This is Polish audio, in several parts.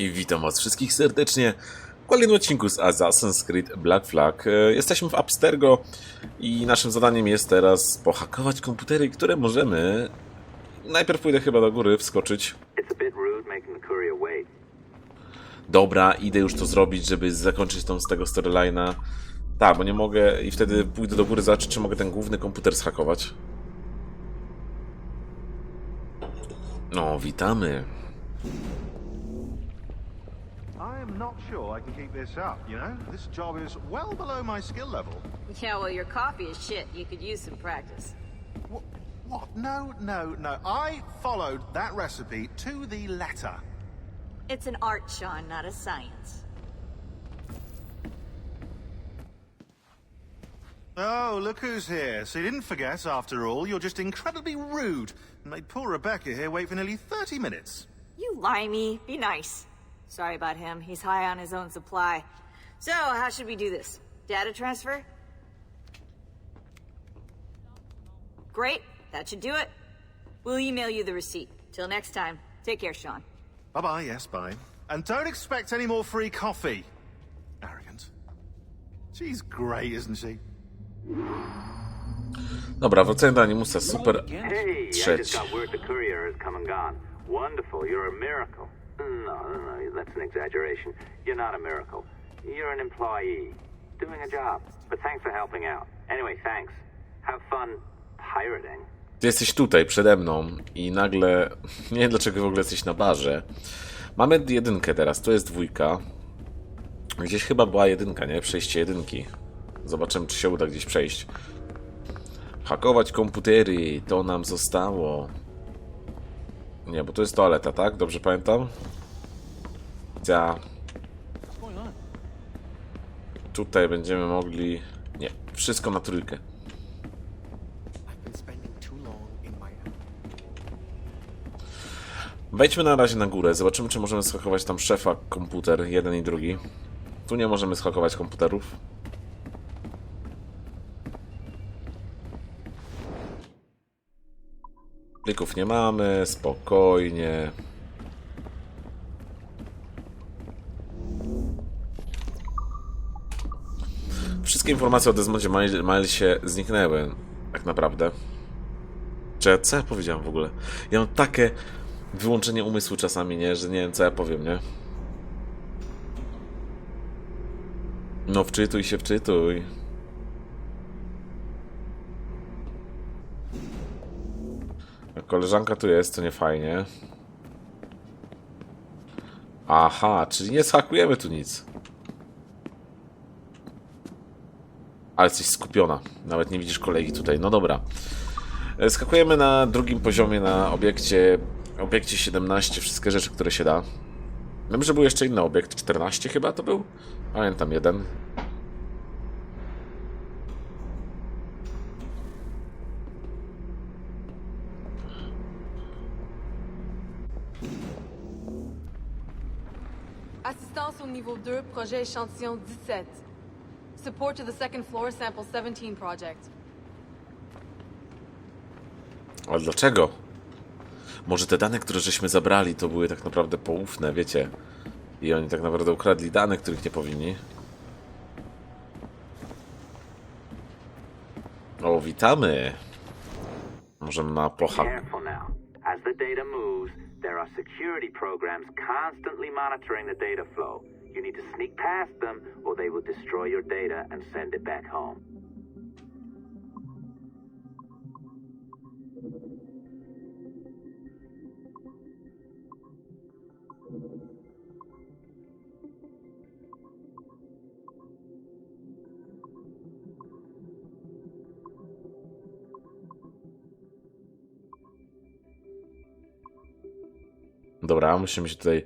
I witam was wszystkich serdecznie w kolejnym odcinku z Assassin's Creed Black Flag. E, Jesteśmy w Abstergo i naszym zadaniem jest teraz pohakować komputery, które możemy... Najpierw pójdę chyba do góry, wskoczyć. Dobra, idę już to zrobić, żeby zakończyć tą z tego storyline'a. Tak, bo nie mogę i wtedy pójdę do góry zobaczyć, czy mogę ten główny komputer zhakować. No, witamy. I am not sure I can keep this up, you know? This job is well below my skill level. Yeah, well, your coffee is shit. You could use some practice. What? What? No, no, no. I followed that recipe to the letter. It's an art, Sean, not a science. Oh, look who's here. So you didn't forget, after all. You're just incredibly rude and made poor Rebecca here wait for nearly 30 minutes. You limey. Be nice. Sorry about him. He's high on his own supply. So, how should we do this? Data transfer? Great. That should do it. We'll email you the receipt. Till next time. Take care, Sean. Bye bye, yes, bye. And don't expect any more free coffee. Arrogant. She's great, isn't she? Dobra, wracając do Animusa, super Hey, I just trzeci. got word the courier has come and gone. Wonderful, you're a miracle. No, no, no, that's an exaggeration. You're not a miracle. You're an employee, doing a job. But thanks for helping out. Anyway, thanks. Have fun pirating. Ty jesteś tutaj, przede mną i nagle... Nie wiem dlaczego w ogóle jesteś na barze. Mamy jedynkę teraz, tu jest dwójka. Gdzieś chyba była jedynka, nie? Przejście jedynki. Zobaczymy, czy się uda gdzieś przejść. Hakować komputery, to nam zostało. Nie, bo to jest toaleta, tak? Dobrze pamiętam? Ja. Tutaj będziemy mogli... Nie, wszystko na trójkę. Wejdźmy na razie na górę, zobaczymy czy możemy schakować tam szefa komputer, jeden i drugi. Tu nie możemy schakować komputerów. Plików nie mamy, spokojnie. Wszystkie informacje o Desmondzie Mile- Milesie zniknęły, tak naprawdę. Czy co ja powiedziałem w ogóle? Ja mam takie wyłączenie umysłu czasami, nie? Że nie wiem, co ja powiem, nie? No, wczytuj się, wczytuj. Koleżanka tu jest, to nie fajnie. Aha, czyli nie schakujemy tu nic. Ale jesteś skupiona. Nawet nie widzisz kolegi tutaj. No dobra. E, Skakujemy na drugim poziomie na obiekcie, obiekcie 17, wszystkie rzeczy, które się da. Wiem, że był jeszcze inny obiekt, 14 chyba to był? Pamiętam jeden. Assistance au niveau 2, projet échantillon 17. Support to the second floor, sample 17 project. Ale dlaczego? Może te dane, które żeśmy zabrali, to były tak naprawdę poufne, wiecie? I oni tak naprawdę ukradli dane, których nie powinni. O, witamy! Możemy na pochak. Careful now. As the data moves, there are security programs constantly monitoring the data flow. You need to sneak past them, or they will destroy your data and send it back home. Dobra, musimy się tutaj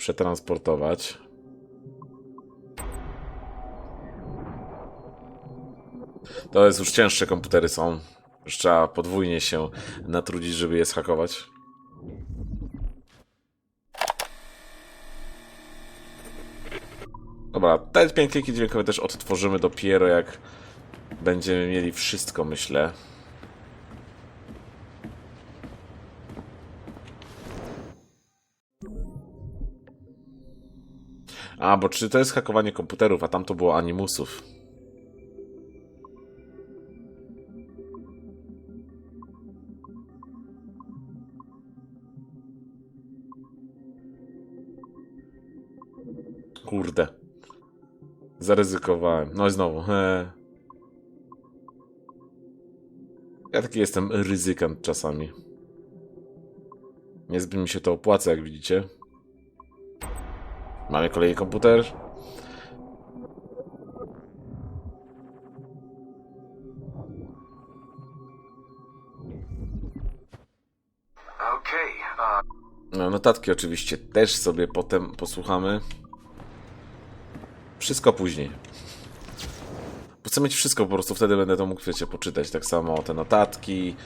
przetransportować. To jest już cięższe komputery są. Już trzeba podwójnie się natrudzić, żeby je schakować. Dobra, te piękniki dźwiękowe też odtworzymy dopiero jak będziemy mieli wszystko, myślę. A, bo czy to jest hakowanie komputerów, a tam to było animusów. Kurde. Zaryzykowałem. No i znowu. He. Ja taki jestem ryzykant czasami. Niezbyt mi się to opłaca, jak widzicie. Mamy kolejny komputer. No, notatki oczywiście też sobie potem posłuchamy. Wszystko później. Bo chcę mieć wszystko po prostu, wtedy będę to mógł, wiecie, poczytać. Tak samo te notatki,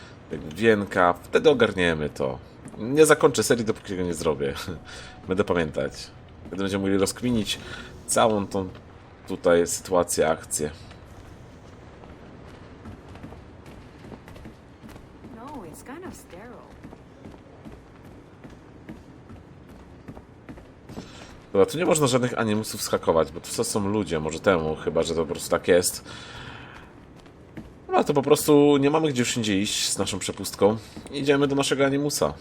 wienka, wtedy ogarniemy to. Nie zakończę serii, dopóki tego nie zrobię. Będę pamiętać. Wtedy będziemy mogli rozkminić całą tą tutaj sytuację, akcję. No, it's kind of sterile. Dobra, tu nie można żadnych animusów skakować, bo to są ludzie, może temu, chyba że to po prostu tak jest. No to po prostu nie mamy gdzie już indziej iść z naszą przepustką. Idziemy do naszego animusa.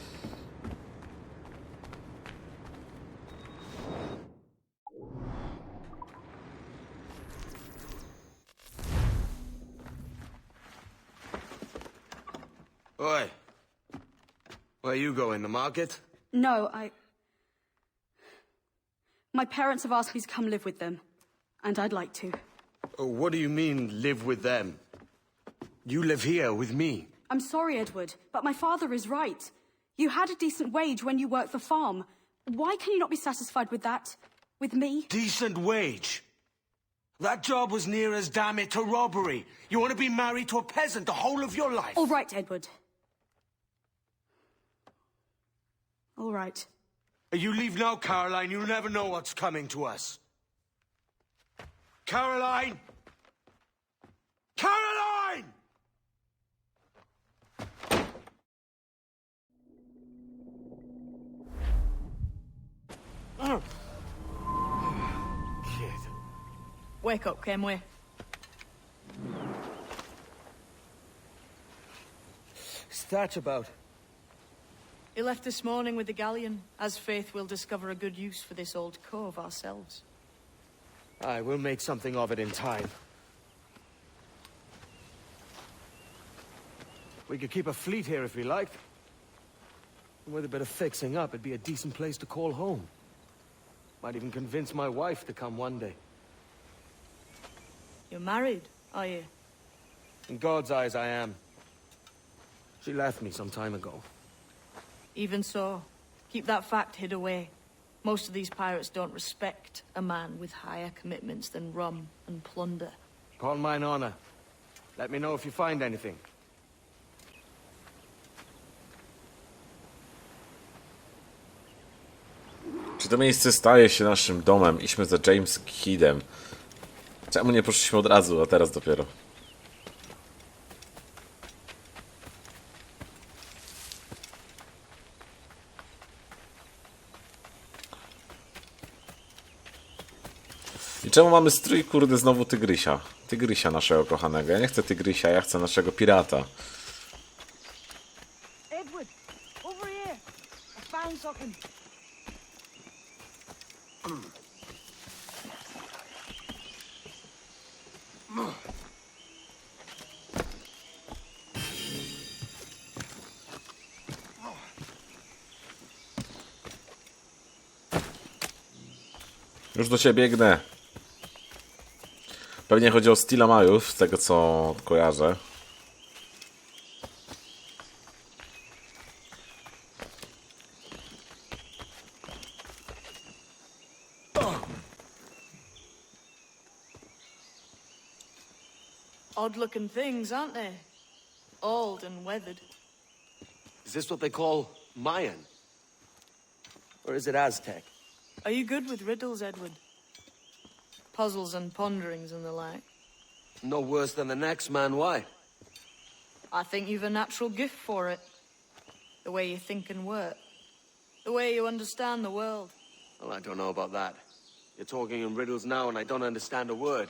You going, the market? No, I. My parents have asked me to come live with them, and I'd like to. Oh, what do you mean, live with them? You live here with me. I'm sorry, Edward, but my father is right. You had a decent wage when you worked the farm. Why can you not be satisfied with that? With me? Decent wage. That job was near as damn it to robbery. You want to be married to a peasant the whole of your life? All right, Edward. All right. You leave now, Caroline. You'll never know what's coming to us. Caroline! Caroline! Oh. Kid. Wake up, Kenway. What's that about? He left this morning with the galleon. As faith, we'll discover a good use for this old cove ourselves. Aye, we'll make something of it in time. We could keep a fleet here if we liked. With a bit of fixing up, it'd be a decent place to call home. Might even convince my wife to come one day. You're married, are you? In God's eyes, I am. She left me some time ago. Even so, keep that fact hid away. Most of these pirates don't respect a man with higher commitments than rum and plunder. Upon mine honor. Let me know if you find anything. Czy to miejsce staje się naszym domem? Idźmy za James Kidem. Czemu nie poszliśmy od razu, a teraz dopiero? I czemu mamy strój, kurde, znowu tygrysia? Tygrysia naszego kochanego. Ja nie chcę tygrysia, ja chcę naszego pirata. Edward, over here. I found something. Już do ciebie biegnę. Pewnie chodzi o Stila Majów, z tego co kojarzę. Odd looking things, aren't they? Old and weathered. Is this what they call Mayan? Or is it Aztec? Are you good with riddles, Edward? Puzzles and ponderings and the like. No worse than the next man, why? I think you've a natural gift for it. The way you think and work. The way you understand the world. Well, I don't know about that. You're talking in riddles now and I don't understand a word.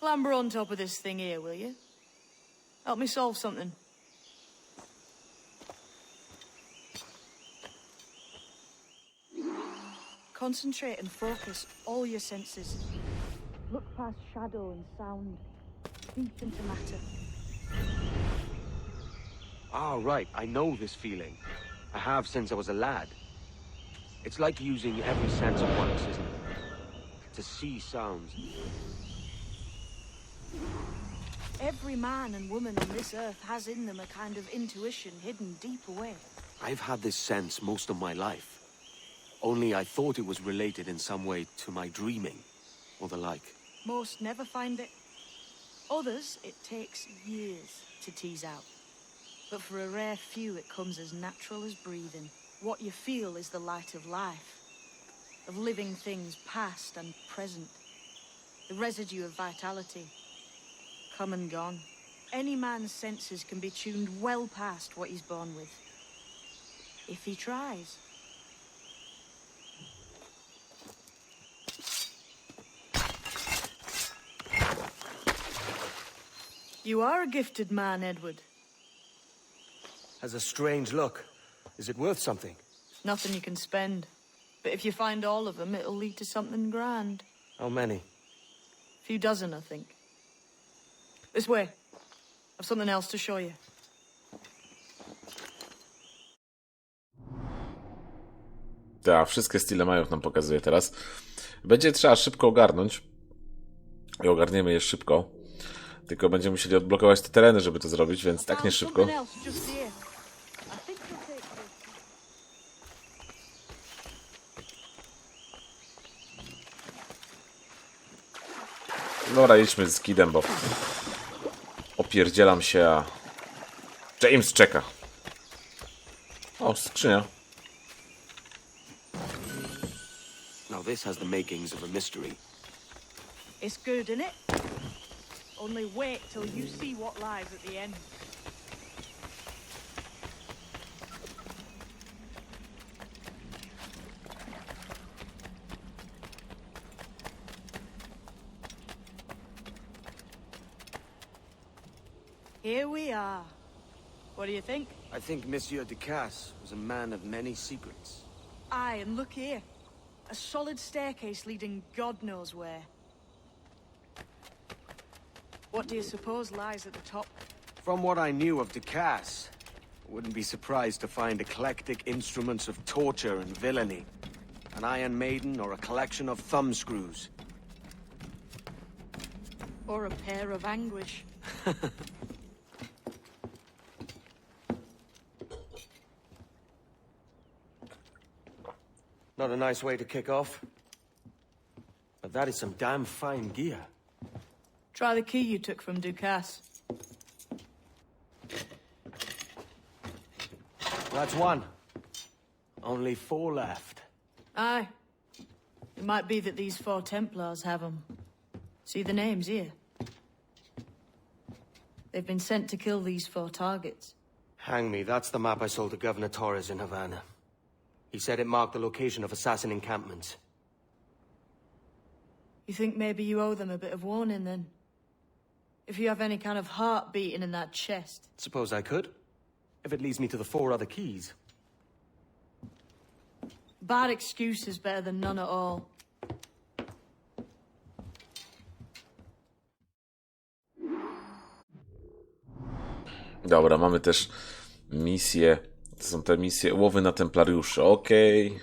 Clamber on top of this thing here, will you? Help me solve something. Concentrate and focus all your senses. Look past shadow and sound. Deep into matter. Ah, right. I know this feeling. I have since I was a lad. It's like using every sense at once, isn't it? To see sounds. Every man and woman on this earth has in them a kind of intuition hidden deep away. I've had this sense most of my life. Only I thought it was related in some way to my dreaming, or the like. Most never find it. Others, it takes years to tease out. But for a rare few, it comes as natural as breathing. What you feel is the light of life, of living things past and present, the residue of vitality, come and gone. Any man's senses can be tuned well past what he's born with. If he tries. You are a gifted man, Edward. Has a strange look. Is it worth something? Nothing you can spend. But if you find all of them, it'll lead to something grand. How many? A few dozen, I think. This way. I've something else to show you. Tak, wszystkie stile Majów nam pokazuje teraz. Będzie trzeba szybko ogarnąć. I ogarniemy je szybko. Tylko będziemy musieli odblokować te tereny, żeby to zrobić, więc tak nie szybko. Dobra, idźmy z Kidem, bo opierdzielam się, a James czeka. O, skrzynia. Now this has the makings of a mystery. It's good, innit? Only wait till you see what lies at the end. Here we are. What do you think? I think Monsieur Ducasse was a man of many secrets. Aye, and look here. A solid staircase leading God knows where. What do you suppose lies at the top? From what I knew of Ducasse, I wouldn't be surprised to find eclectic instruments of torture and villainy. An Iron Maiden or a collection of thumbscrews. Or a pair of anguish? Not a nice way to kick off. But that is some damn fine gear. Try the key you took from Ducasse. That's one. Only four left. Aye. It might be that these four Templars have them. See the names here? They've been sent to kill these four targets. Hang me, that's the map I sold to Governor Torres in Havana. He said it marked the location of assassin encampments. You think maybe you owe them a bit of warning then? If you have any kind of heart beating in that chest. Suppose I could? If it leads me to the four other keys. Bad excuse is better than none at all. Dobra, mamy też misje. To są te misje łowy na templariuszy. Okej.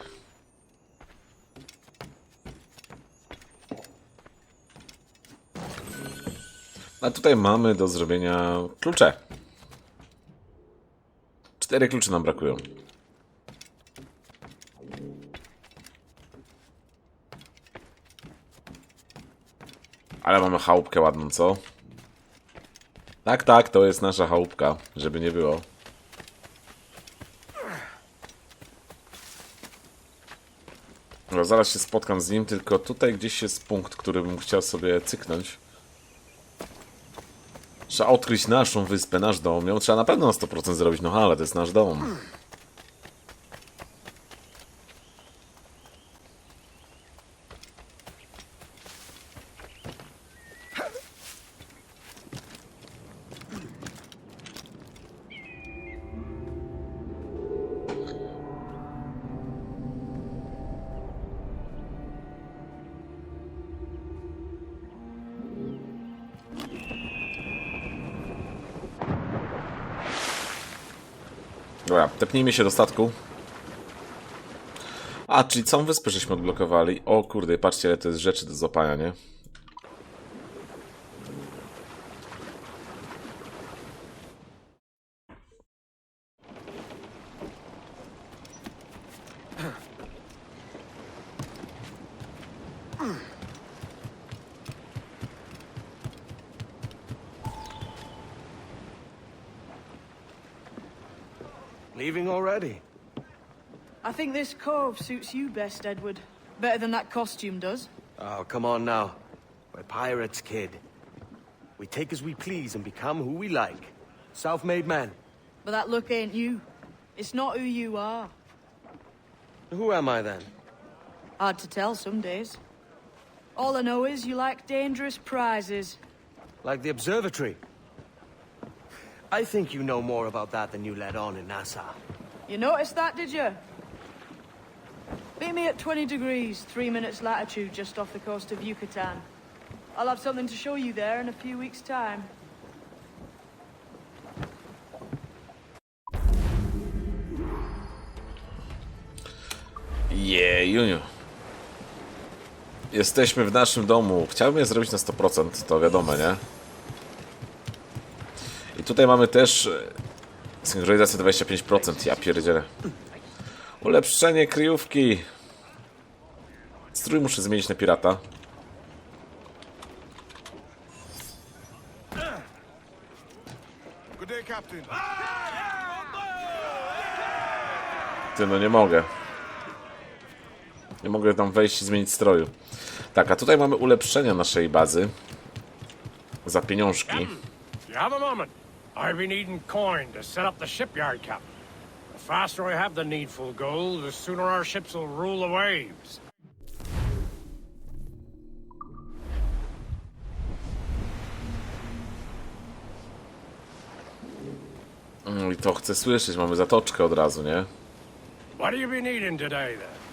A tutaj mamy do zrobienia klucze. Cztery klucze nam brakują. Ale mamy chałupkę ładną, co? Tak, tak, to jest nasza chałupka, żeby nie było. No, zaraz się spotkam z nim, tylko tutaj gdzieś jest punkt, który bym chciał sobie cyknąć. Trzeba odkryć naszą wyspę, nasz dom. Ją trzeba na pewno na 100% zrobić, no ale to jest nasz dom. Dobra, tepnijmy się do statku. A, czyli całą wyspę żeśmy odblokowali. O kurde, patrzcie, ile to jest rzeczy do złapania, nie? Leaving already? I think this cove suits you best, Edward. Better than that costume does. Oh, come on now. We're pirates, kid. We take as we please and become who we like. Self-made men. But that look ain't you. It's not who you are. Who am I then? Hard to tell some days. All I know is you like dangerous prizes. Like the observatory? I think you know more about that than you let on in Nassau. You noticed that, did you? Meet me at 20 degrees, three minutes latitude just off the coast of Yucatan. I'll have something to show you there in a few weeks' time. Jejuniu. Jesteśmy w naszym domu. Chciałbym je zrobić na 100%, to wiadomo, nie? Tutaj mamy też e, synchronizację 25%. Ja pierdzielę. Ulepszenie kryjówki. Strój muszę zmienić na pirata. Ty, no nie mogę. Nie mogę tam wejść i zmienić stroju. Tak, a tutaj mamy ulepszenia naszej bazy. Za pieniążki. You have a moment. I've been needing coin to set up the shipyard, Captain. The faster I have the needful gold, the sooner our ships will rule the waves. Mm, I to chcę słyszeć, mamy zatoczkę od razu, nie? What do you be needing today, then?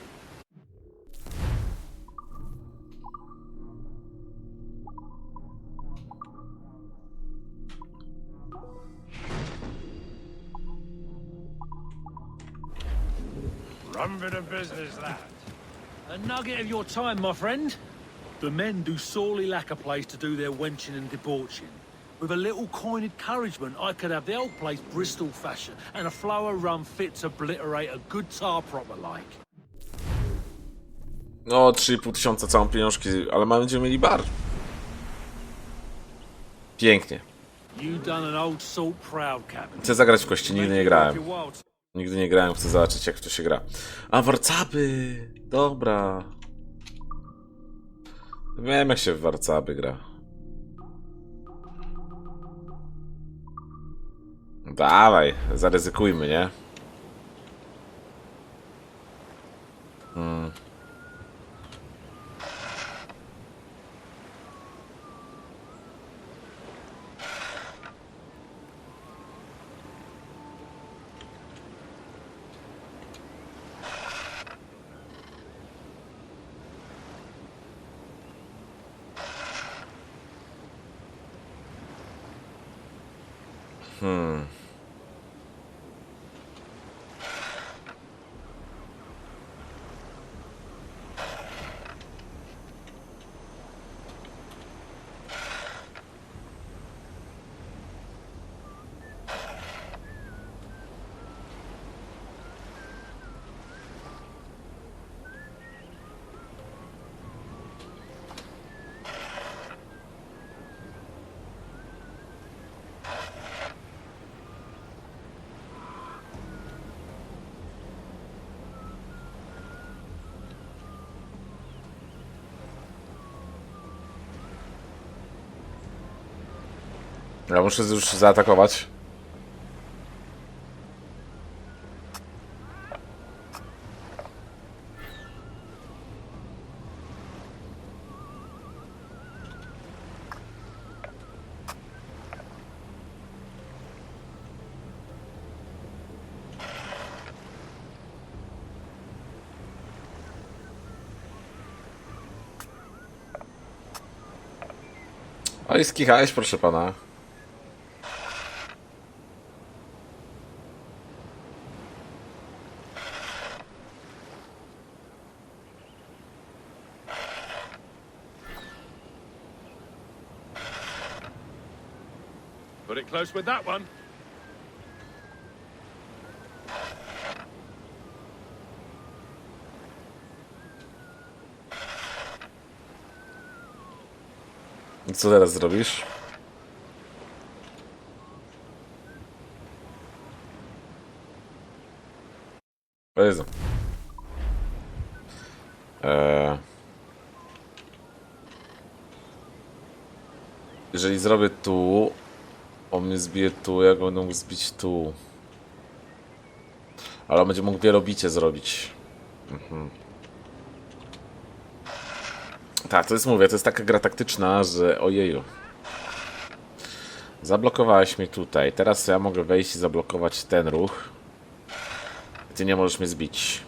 Nugget of your time, my friend. The men do sorely lack a place to do their wenching and debauching. With a little coin encouragement, I could have the old place Bristol fashion, and a flow of rum fit to obliterate a good tar proper like. No, 3,5 tysiąca całą pieniążki, ale mamy będziemy mieli bar. Pięknie. You done an old salt proud, Captain. Chcę zagrać w kości, nigdy nie grałem. Nigdy nie grałem, chcę zobaczyć jak to się gra. A, warcaby! Dobra. Wiem jak się w warcaby gra. Dawaj, zaryzykujmy, nie? Ja muszę już zaatakować. Oj, skichałeś, proszę pana. With that one. Co teraz zrobisz? Jezu. Eee. Jeżeli zrobię tu, mnie zbije tu, jak będę mógł zbić tu. Ale on będzie mógł wielobicie zrobić. Mhm. Tak, to jest, mówię, to jest taka gra taktyczna, że ojeju. Zablokowałeś mnie tutaj. Teraz ja mogę wejść i zablokować ten ruch. Ty nie możesz mnie zbić.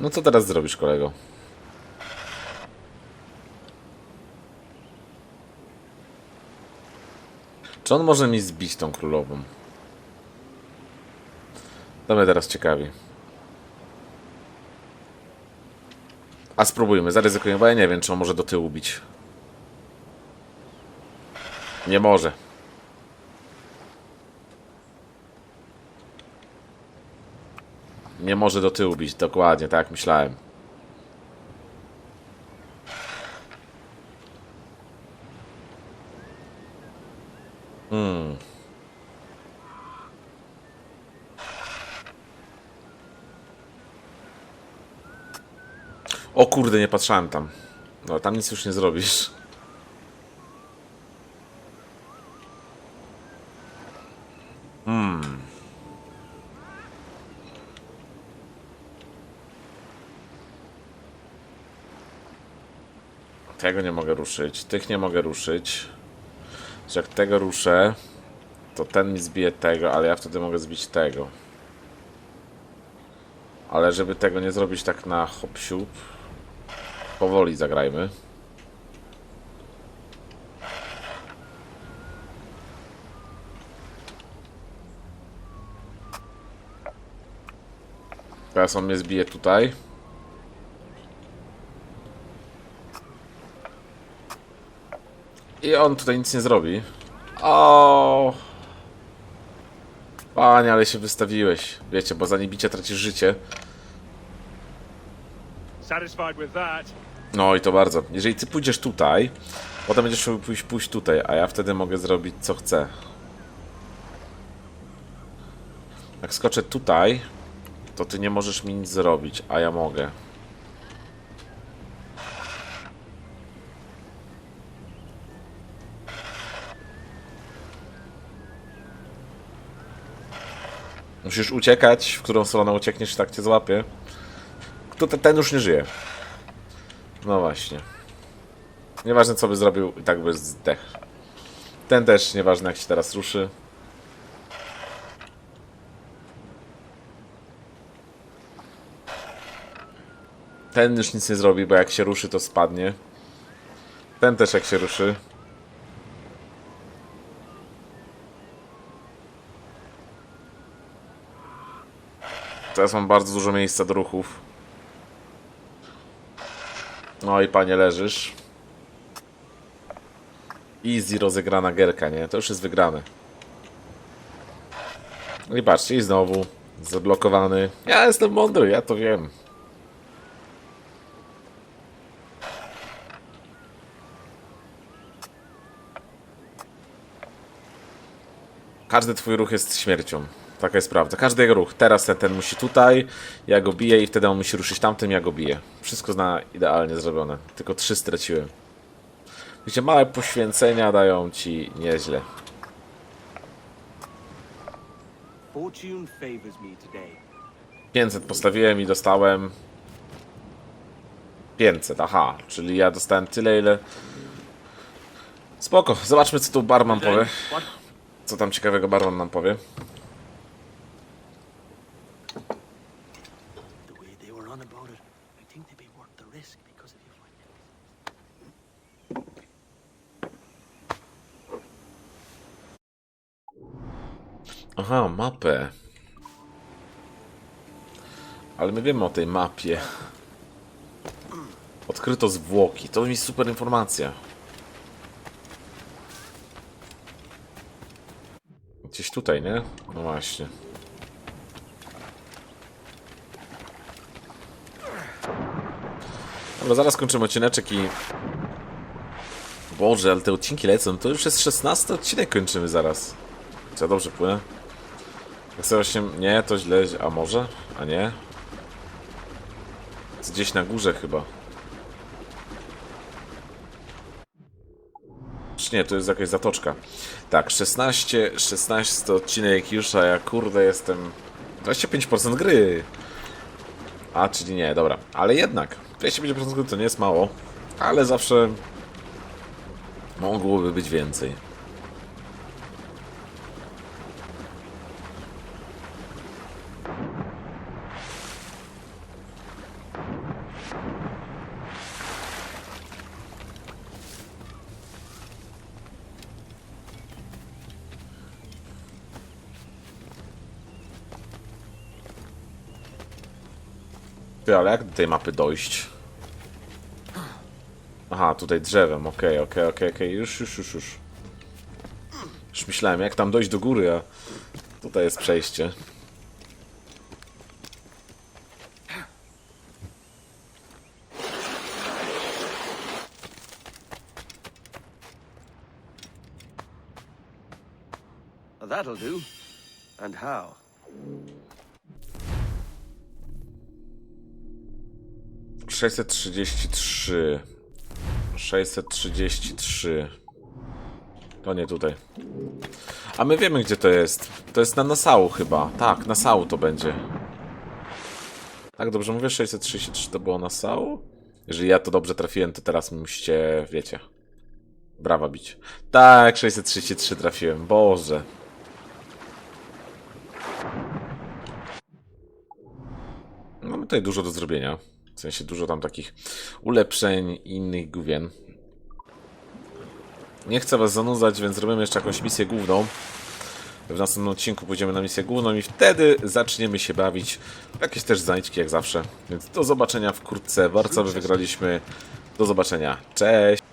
No co teraz zrobisz, kolego? Czy on może mi zbić tą królową? To mnie teraz ciekawi. A spróbujmy, zaryzykujemy, bo ja nie wiem, czy on może do tyłu bić. Nie może. Nie może do tyłu bić, dokładnie, tak myślałem. O kurde, nie patrzałem tam. No, tam nic już nie zrobisz. Hmm. Tego nie mogę ruszyć. Tych nie mogę ruszyć. Że jak tego ruszę, to ten mi zbije tego, ale ja wtedy mogę zbić tego. Ale żeby tego nie zrobić tak na hop siup, powoli zagrajmy. Teraz on mnie zbije tutaj. I on tutaj nic nie zrobi. O. Panie, ale się wystawiłeś. Wiecie, bo za niebicie tracisz życie. No i to bardzo. Jeżeli ty pójdziesz tutaj, potem będziesz mógł pójść, pójść tutaj, a ja wtedy mogę zrobić co chcę. Jak skoczę tutaj, to ty nie możesz mi nic zrobić, a ja mogę. Musisz uciekać, w którą stronę uciekniesz, tak cię złapie. Kto te- ten już nie żyje. No właśnie. Nieważne co by zrobił, i tak by zdech. Ten też, nieważne jak się teraz ruszy. Ten już nic nie zrobi, bo jak się ruszy, to spadnie. Ten też jak się ruszy. Teraz mam bardzo dużo miejsca do ruchów. No i panie leżysz. Easy rozegrana gierka, nie? To już jest wygrane. I patrzcie, i znowu zablokowany. Ja jestem mądry, ja to wiem. Każdy twój ruch jest śmiercią. Taka jest prawda. Każdy jego ruch. Teraz ten, ten musi tutaj, ja go biję i wtedy on musi ruszyć tamtym, ja go biję. Wszystko zna idealnie zrobione. Tylko trzy straciłem. Wiecie, małe poświęcenia dają ci nieźle. Fortune favors me today. 500 postawiłem i dostałem 500, aha, czyli ja dostałem tyle, ile... Spoko, zobaczmy co tu barman powie. Co tam ciekawego barman nam powie. Aha, mapę. Ale my wiemy o tej mapie. Odkryto zwłoki. To mi super informacja. Gdzieś tutaj, nie? No właśnie. Dobra, zaraz kończymy odcineczek i... Boże, ale te odcinki lecą. To już jest 16 odcinek kończymy zaraz. Czy ja dobrze płynę? Jak sobie właśnie... Nie, to źle... A może? A nie? Jest Gdzieś na górze chyba. Nie, to jest jakaś zatoczka. Tak, 16, 16 odcinek już, a ja kurde jestem... 25% gry. A, czyli nie, dobra. Ale jednak, 25% gry to nie jest mało, ale zawsze mogłoby być więcej. Tej mapy dojść? Aha, tutaj drzewem, okej, okej, okej, okej, już, już, już, już. Już myślałem, jak tam dojść do góry, a tutaj jest przejście. That'll do. And how? Sześćset trzydzieści trzy. Sześćset trzydzieści trzy. To nie tutaj. A my wiemy, gdzie to jest. To jest na Nasau chyba. Tak, Nasau to będzie. Tak, dobrze mówię? 633 to było Nasau? Jeżeli ja to dobrze trafiłem, to teraz musicie, wiecie, brawa bić. Tak, 633 trafiłem. Boże. Mamy tutaj dużo do zrobienia. W sensie dużo tam takich ulepszeń i innych gówien. Nie chcę was zanudzać, więc zrobimy jeszcze jakąś misję główną. W następnym odcinku pójdziemy na misję główną i wtedy zaczniemy się bawić jakieś też znajdźki jak zawsze. Więc do zobaczenia wkrótce. Bardzo wygraliśmy. Do zobaczenia. Cześć!